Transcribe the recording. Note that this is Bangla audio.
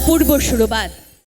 অপূর্ব সুরবাদ